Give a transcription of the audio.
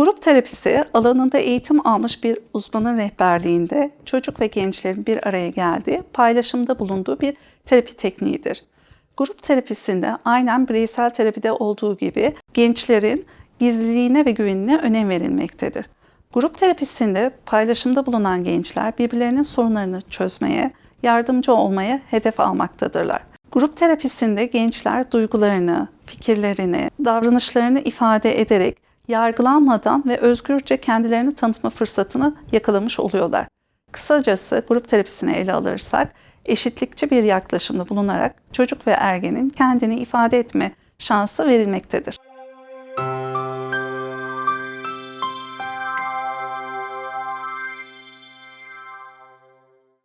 Grup terapisi alanında eğitim almış bir uzmanın rehberliğinde çocuk ve gençlerin bir araya geldiği, paylaşımda bulunduğu bir terapi tekniğidir. Grup terapisinde aynen bireysel terapide olduğu gibi gençlerin gizliliğine ve güvenine önem verilmektedir. Grup terapisinde paylaşımda bulunan gençler birbirlerinin sorunlarını çözmeye, yardımcı olmaya hedef almaktadırlar. Grup terapisinde gençler duygularını, fikirlerini, davranışlarını ifade ederek yargılanmadan ve özgürce kendilerini tanıtma fırsatını yakalamış oluyorlar. Kısacası grup terapisini ele alırsak eşitlikçi bir yaklaşımda bulunarak çocuk ve ergenin kendini ifade etme şansı verilmektedir.